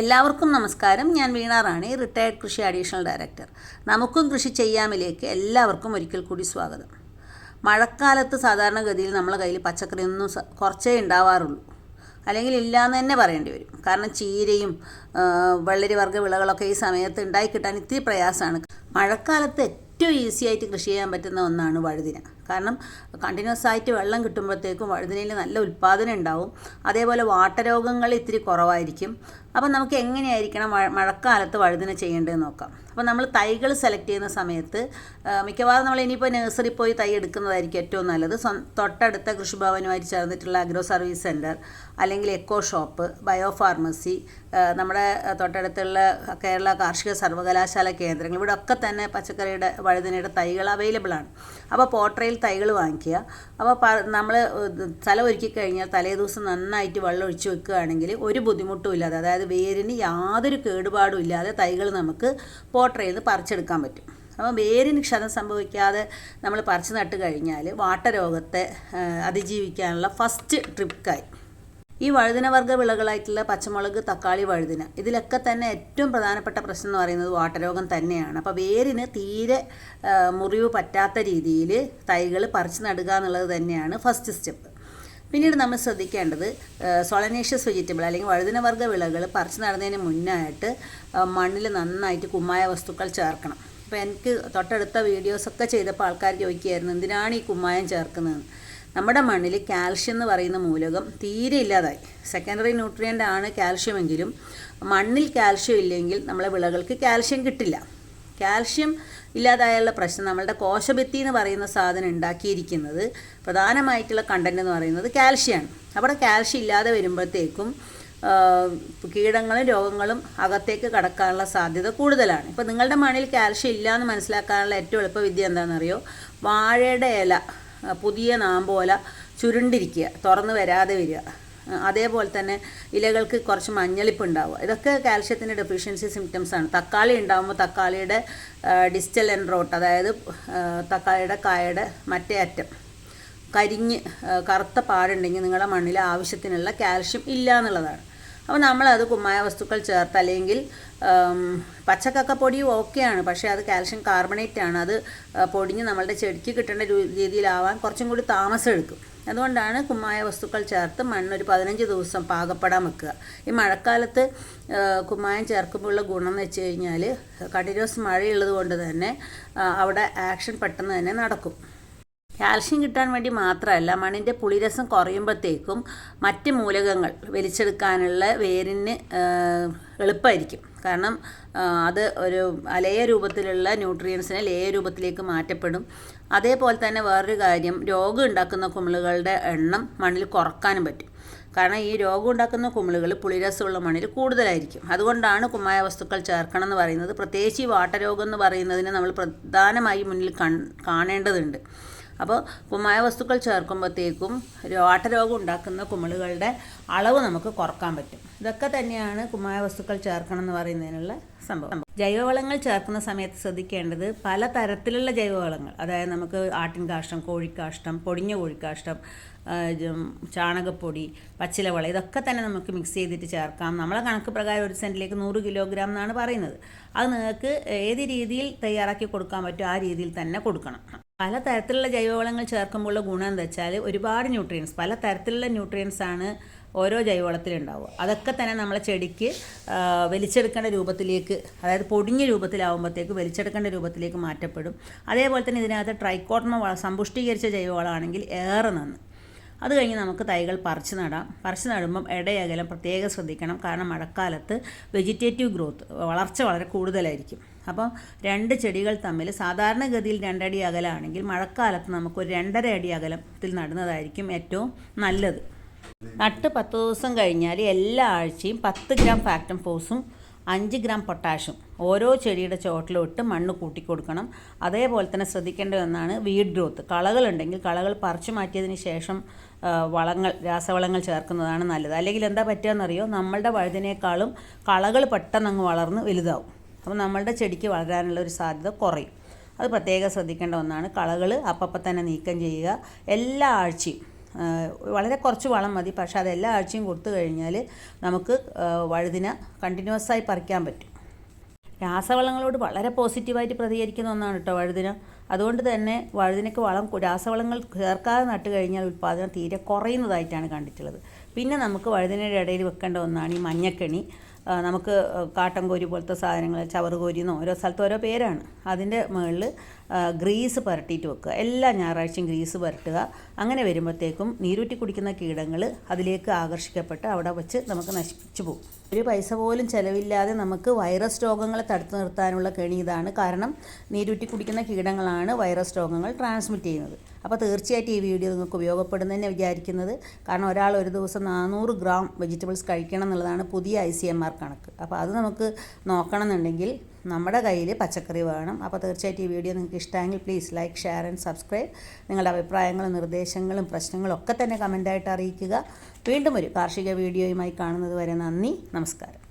എല്ലാവർക്കും നമസ്കാരം. ഞാൻ വീണ റാണി റിട്ടയർഡ് കൃഷി അഡീഷണൽ ഡയറക്ടർ നമുക്കും കൃഷി ചെയ്യാമിലേക്ക് എല്ലാവർക്കും ഒരിക്കൽ കൂടി സ്വാഗതം. മഴക്കാലത്ത് സാധാരണഗതിയിൽ നമ്മളെ കയ്യിൽ പച്ചക്കറി ഒന്നും കുറച്ചേ ഉണ്ടാവാറുള്ളൂ. അല്ലെങ്കിൽ ഇല്ലയെന്ന് തന്നെ പറയേണ്ടി വരും. കാരണം ചീരയും വെള്ളരി വർഗ വിളകളൊക്കെ ഈ സമയത്ത് ഉണ്ടായി കിട്ടാൻ ഇത്തിരി പ്രയാസമാണ്. മഴക്കാലത്ത് ഏറ്റവും ഈസി ആയിട്ട് കൃഷി ചെയ്യാൻ പറ്റുന്ന ഒന്നാണ് വഴുതിന. കാരണം കണ്ടിന്യൂസ് ആയിട്ട് വെള്ളം കിട്ടുമ്പോഴത്തേക്കും വഴുതനയിൽ നല്ല ഉൽപ്പാദനം ഉണ്ടാവും. അതേപോലെ വാട്ടരോഗങ്ങൾ ഇത്തിരി കുറവായിരിക്കും. അപ്പം നമുക്ക് എങ്ങനെയായിരിക്കണം മഴ മഴക്കാലത്ത് വഴുതന ചെയ്യേണ്ടതെന്ന് നോക്കാം. അപ്പോൾ നമ്മൾ തൈകൾ സെലക്ട് ചെയ്യുന്ന സമയത്ത് മിക്കവാറും നമ്മൾ ഇനിയിപ്പോൾ നഴ്സറി പോയി തൈ എടുക്കുന്നതായിരിക്കും ഏറ്റവും നല്ലത്. തൊട്ടടുത്ത കൃഷിഭവനുമായി ചേർന്നിട്ടുള്ള അഗ്രോ സർവീസ് സെന്റർ അല്ലെങ്കിൽ എക്കോ ഷോപ്പ് ബയോ ഫാർമസി നമ്മുടെ തൊട്ടടുത്തുള്ള കേരള കാർഷിക സർവകലാശാല കേന്ദ്രങ്ങൾ ഇവിടെ ഒക്കെ തന്നെ പച്ചക്കറിയുടെ വഴുതനയുടെ തൈകൾ അവൈലബിൾ ആണ്. അപ്പോൾ പോട്രയിൽ തൈകൾ വാങ്ങിക്കുക. അപ്പോൾ നമ്മൾ തല ഒരുക്കി കഴിഞ്ഞാൽ തലേ ദിവസം നന്നായിട്ട് വെള്ളം ഒഴിച്ച് വെക്കുകയാണെങ്കിൽ ഒരു ബുദ്ധിമുട്ടും ഇല്ലാതെ അതായത് വേരിന് യാതൊരു കേടുപാടും ഇല്ലാതെ തൈകൾ നമുക്ക് പോട്ടറിൽ നിന്ന് പറിച്ചെടുക്കാൻ പറ്റും. അപ്പോൾ വേരിന് ക്ഷതം സംഭവിക്കാതെ നമ്മൾ പറിച്ചു നട്ട് കഴിഞ്ഞാൽ വാട്ടരോഗത്തെ അതിജീവിക്കാനുള്ള ഫസ്റ്റ് ട്രിക്കായി ഈ വഴുതിന വർഗ വിളകളായിട്ടുള്ള പച്ചമുളക് തക്കാളി വഴുതിന ഇതിലൊക്കെ തന്നെ ഏറ്റവും പ്രധാനപ്പെട്ട പ്രശ്നം എന്ന് പറയുന്നത് വാട്ടരോഗം തന്നെയാണ്. അപ്പോൾ വേരിന് തീരെ മുറിവ് പറ്റാത്ത രീതിയിൽ തൈകൾ പറിച്ച് നടുക എന്നുള്ളത് തന്നെയാണ് ഫസ്റ്റ് സ്റ്റെപ്പ് പിന്നീട് നമ്മൾ ശ്രദ്ധിക്കേണ്ടത് സൊളനേഷ്യസ് വെജിറ്റബിൾ അല്ലെങ്കിൽ വഴുതിന വർഗ വിളകൾ പറിച്ച് നടുന്നതിന് മുന്നായിട്ട് മണ്ണിൽ നന്നായിട്ട് കുമ്മായ വസ്തുക്കൾ ചേർക്കണം. അപ്പോൾ എനിക്ക് തൊട്ടടുത്ത വീഡിയോസൊക്കെ ചെയ്തപ്പോൾ ആൾക്കാർ ചോദിക്കുകയായിരുന്നു എന്തിനാണ് ഈ കുമ്മായം ചേർക്കുന്നതെന്ന് നമ്മുടെ മണ്ണിൽ കാൽഷ്യം എന്ന് പറയുന്ന മൂലകം തീരെ ഇല്ലാതായി. സെക്കൻഡറി ന്യൂട്രിയന്റ് ആണ് കാൽഷ്യമെങ്കിലും മണ്ണിൽ കാൽഷ്യം ഇല്ലെങ്കിൽ നമ്മളെ വിളകൾക്ക് കാൽഷ്യം കിട്ടില്ല. കാൽഷ്യം ഇല്ലാതായുള്ള പ്രശ്നം നമ്മളുടെ കോശഭിത്തി എന്ന് പറയുന്ന സാധനം ഉണ്ടാക്കിയിരിക്കുന്നത് പ്രധാനമായിട്ടുള്ള കണ്ടന്റ് എന്ന് പറയുന്നത് കാൽഷ്യമാണ് അവിടെ കാൽഷ്യം ഇല്ലാതെ വരുമ്പോഴത്തേക്കും കീടങ്ങളും രോഗങ്ങളും അകത്തേക്ക് കടക്കാനുള്ള സാധ്യത കൂടുതലാണ്. ഇപ്പോൾ നിങ്ങളുടെ മണ്ണിൽ കാൽഷ്യം ഇല്ല എന്ന് മനസ്സിലാക്കാനുള്ള ഏറ്റവും എളുപ്പവിദ്യ എന്താണെന്നറിയോ? വാഴയുടെ ഇല. പുതിയ നാമ്പോല ചുരുണ്ടിരിക്കുക തുറന്ന് വരാതെ വരിക. അതേപോലെ തന്നെ ഇലകൾക്ക് കുറച്ച് മഞ്ഞളിപ്പ് ഉണ്ടാവുക. ഇതൊക്കെ കാൽഷ്യത്തിന്റെ ഡെഫിഷ്യൻസി സിംറ്റംസ് ആണ്. തക്കാളി ഉണ്ടാകുമ്പോൾ തക്കാളിയുടെ ഡിസ്റ്റൽ എൻറോട്ട് അതായത് തക്കാളിയുടെ കായയുടെ മറ്റേ അറ്റം കരിഞ്ഞ് കറുത്ത പാടുണ്ടെങ്കിൽ നിങ്ങളുടെ മണ്ണിൽ ആവശ്യത്തിനുള്ള കാൽഷ്യം ഇല്ല എന്നുള്ളതാണ് അപ്പോൾ നമ്മളത് കുമ്മായ വസ്തുക്കൾ ചേർത്ത് അല്ലെങ്കിൽ പച്ചക്കക്കപ്പൊടിയും പച്ചക്കക്കപ്പൊടി ഓക്കെയാണ്. പക്ഷേ അത് കാൽഷ്യം കാർബണേറ്റ് ആണ് അത് പൊടിഞ്ഞ് നമ്മളുടെ ചെടിക്ക് കിട്ടേണ്ട രീതിയിലാവാൻ കുറച്ചും കൂടി താമസം എടുക്കും. അതുകൊണ്ടാണ് കുമ്മായ വസ്തുക്കൾ ചേർത്ത് മണ്ണൊരു പതിനഞ്ച് ദിവസം പാകപ്പെടാൻ വെക്കുക. ഈ മഴക്കാലത്ത് കുമ്മായം ചേർക്കുമ്പോഴുള്ള ഗുണം എന്ന് വെച്ച് കഴിഞ്ഞാൽ കണ്ടിന്യൂസ് മഴയുള്ളത് കൊണ്ട് തന്നെ അവിടെ ആക്ഷൻ പെട്ടെന്ന് തന്നെ നടക്കും. കാൽഷ്യം കിട്ടാൻ വേണ്ടി മാത്രമല്ല മണ്ണിന്റെ പുളിരസം കുറയുമ്പോഴത്തേക്കും മറ്റ് മൂലകങ്ങൾ വലിച്ചെടുക്കാനുള്ള വേരിന് എളുപ്പമായിരിക്കും. കാരണം അത് ഒരു അലയ രൂപത്തിലുള്ള ന്യൂട്രിയൻസിനെ ലേയ രൂപത്തിലേക്ക് മാറ്റപ്പെടും. അതേപോലെ തന്നെ വേറൊരു കാര്യം രോഗം ഉണ്ടാക്കുന്ന കുമിളുകളുടെ എണ്ണം മണ്ണിൽ കുറക്കാനും പറ്റും. കാരണം ഈ രോഗം ഉണ്ടാക്കുന്ന കുമിളുകൾ പുളിരസമുള്ള മണ്ണിൽ കൂടുതലായിരിക്കും. അതുകൊണ്ടാണ് കുമ്മായ വസ്തുക്കൾ ചേർക്കണം എന്ന് പറയുന്നത്. പ്രത്യേകിച്ച് ഈ വാട്ടരോഗം എന്ന് പറയുന്നതിനെ നമ്മൾ പ്രധാനമായി മുന്നിൽ കാണേണ്ടതുണ്ട്. അപ്പോൾ കുമ്മായ വസ്തുക്കൾ ചേർക്കുമ്പോഴത്തേക്കും വാട്ടരോഗം ഉണ്ടാക്കുന്ന കുമിളുകളുടെ അളവ് നമുക്ക് കുറയ്ക്കാൻ പറ്റും. ഇതൊക്കെ തന്നെയാണ് കുമായ വസ്തുക്കൾ ചേർക്കണം എന്ന് പറയുന്നതിനുള്ള സംഭവം. ജൈവവളങ്ങൾ ചേർക്കുന്ന സമയത്ത് ശ്രദ്ധിക്കേണ്ടത് പല തരത്തിലുള്ള ജൈവവളങ്ങൾ. അതായത് നമുക്ക് ആട്ടിൻ കാഷ്ടം കോഴിക്കാഷ്ടം പൊടിഞ്ഞ കോഴിക്കാഷ്ടം ചാണകപ്പൊടി പച്ചിലവള ഇതൊക്കെ തന്നെ നമുക്ക് മിക്സ് ചെയ്തിട്ട് ചേർക്കാം. നമ്മളെ കണക്ക് പ്രകാരം ഒരു സെന്റിലേക്ക് നൂറ് കിലോഗ്രാം എന്നാണ് പറയുന്നത്. അത് നിങ്ങൾക്ക് ഏത് രീതിയിൽ തയ്യാറാക്കി കൊടുക്കാൻ പറ്റുമോ ആ രീതിയിൽ തന്നെ കൊടുക്കണം. പല തരത്തിലുള്ള ജൈവവളങ്ങൾ ചേർക്കുമ്പോഴുള്ള ഗുണം എന്താ വെച്ചാൽ ഒരുപാട് ന്യൂട്രിയൻസ് പല തരത്തിലുള്ള ന്യൂട്രിയൻസ് ആണ് ഓരോ ജൈവവളത്തിലുണ്ടാവുക. അതൊക്കെ തന്നെ നമ്മളെ ചെടിക്ക് വലിച്ചെടുക്കേണ്ട രൂപത്തിലേക്ക് അതായത് പൊടിഞ്ഞ രൂപത്തിലാവുമ്പോഴത്തേക്ക് വലിച്ചെടുക്കേണ്ട രൂപത്തിലേക്ക് മാറ്റപ്പെടും. അതേപോലെ തന്നെ ഇതിനകത്ത് ട്രൈക്കോട്ടമ വള സമ്പുഷ്ടീകരിച്ച ജൈവവളമാണെങ്കിൽ ഏറെ നന്ന്. അത് കഴിഞ്ഞ് നമുക്ക് തൈകൾ പറിച്ച് നടാം. പറിച്ച് നടുമ്പം ഇടയകലം പ്രത്യേകം ശ്രദ്ധിക്കണം. കാരണം മഴക്കാലത്ത് വെജിറ്റേറ്റീവ് ഗ്രോത്ത് വളർച്ച വളരെ കൂടുതലായിരിക്കും. അപ്പം രണ്ട് ചെടികൾ തമ്മിൽ സാധാരണഗതിയിൽ രണ്ടടി അകലാണെങ്കിൽ മഴക്കാലത്ത് നമുക്ക് ഒരു രണ്ടര അടി അകലത്തിൽ നടുന്നതായിരിക്കും ഏറ്റവും നല്ലത്. നട്ട് പത്ത് ദിവസം കഴിഞ്ഞാൽ എല്ലാ ആഴ്ചയും പത്ത് ഗ്രാം ഫാക്ടം ഫോസും അഞ്ച് ഗ്രാം പൊട്ടാഷ്യം ഓരോ ചെടിയുടെ ചോട്ടിലും ഇട്ട് മണ്ണ് കൂട്ടി കൊടുക്കണം അതേപോലെ തന്നെ ശ്രദ്ധിക്കേണ്ട ഒന്നാണ് വീഡ് ഗ്രോത്ത്. കളകളുണ്ടെങ്കിൽ കളകൾ പറിച്ചു മാറ്റിയതിന് ശേഷം വളങ്ങൾ രാസവളങ്ങൾ ചേർക്കുന്നതാണ് നല്ലത്. അല്ലെങ്കിൽ എന്താ പറ്റുകയെന്നറിയോ? നമ്മളുടെ വഴുതിനേക്കാളും കളകൾ പെട്ടെന്ന് അങ്ങ് വളർന്ന് വലുതാവും. അപ്പോൾ നമ്മളുടെ ചെടിക്ക് വളരാനുള്ള ഒരു സാധ്യത കുറയും. അത് പ്രത്യേകം ശ്രദ്ധിക്കേണ്ട ഒന്നാണ്. കളകൾ അപ്പം തന്നെ നീക്കം ചെയ്യുക. എല്ലാ ആഴ്ചയും വളരെ കുറച്ച് വളം മതി. പക്ഷെ അത് എല്ലാ ആഴ്ചയും കൊടുത്തു കഴിഞ്ഞാൽ നമുക്ക് വഴുതിന കണ്ടിന്യൂസ് ആയി പറിക്കാൻ പറ്റും. രാസവളങ്ങളോട് വളരെ പോസിറ്റീവായിട്ട് പ്രതികരിക്കുന്ന ഒന്നാണ് കേട്ടോ വഴുതിന. അതുകൊണ്ട് തന്നെ വഴുതിനക്ക് വളം രാസവളങ്ങൾ ചേർക്കാതെ നട്ട് കഴിഞ്ഞാൽ ഉൽപ്പാദനം തീരെ കുറയുന്നതായിട്ടാണ് കണ്ടിട്ടുള്ളത്. പിന്നെ നമുക്ക് വഴുതിനയുടെ ഇടയിൽ വെക്കേണ്ട ഒന്നാണ് ഈ മഞ്ഞക്കണി. നമുക്ക് കാട്ടൻ കോരി പോലത്തെ സാധനങ്ങൾ ചവറുകോരിന്നോ കോരി ഓരോ സ്ഥലത്ത് ഓരോ പേരാണ്. അതിന്റെ മുകളിൽ ഗ്രീസ് പുരട്ടിയിട്ട് വെക്കുക. എല്ലാ ഞായറാഴ്ചയും ഗ്രീസ് പുരട്ടുക. അങ്ങനെ വരുമ്പോഴത്തേക്കും നീരൂറ്റി കുടിക്കുന്ന കീടങ്ങൾ അതിലേക്ക് ആകർഷിക്കപ്പെട്ട് അവിടെ വെച്ച് നമുക്ക് നശിപ്പിച്ചു പോകും. ഒരു പൈസ പോലും ചിലവില്ലാതെ നമുക്ക് വൈറസ് രോഗങ്ങളെ തടുത്തു നിർത്താനുള്ള കെണി ഇതാണ്. കാരണം നീരൂറ്റി കുടിക്കുന്ന കീടങ്ങളാണ് വൈറസ് രോഗങ്ങൾ ട്രാൻസ്മിറ്റ് ചെയ്യുന്നത്. അപ്പോൾ തീർച്ചയായിട്ടും ഈ വീഡിയോ നിങ്ങൾക്ക് ഉപയോഗപ്പെടുന്നതന്നെ വിചാരിക്കുന്നത്. കാരണം ഒരാൾ ഒരു ദിവസം നാനൂറ് ഗ്രാം വെജിറ്റബിൾസ് കഴിക്കണം എന്നുള്ളതാണ് പുതിയ ഐ സി എം ആർ കണക്ക്. അപ്പോൾ അത് നമുക്ക് നോക്കണം എന്നുണ്ടെങ്കിൽ നമ്മുടെ കയ്യിൽ പച്ചക്കറി വേണം. അപ്പോൾ തീർച്ചയായിട്ടും ഈ വീഡിയോ നിങ്ങൾക്ക് ഇഷ്ടമെങ്കിൽ please like share and subscribe നിങ്ങളുടെ അഭിപ്രായങ്ങളും നിർദ്ദേശങ്ങളും പ്രശ്നങ്ങളും ഒക്കെ തന്നെ കമന്റായിട്ട് അറിയിക്കുക. വീണ്ടും ഒരു കാർഷിക വീഡിയോയുമായി കാണുന്നത് വരെ നന്ദി. നമസ്കാരം.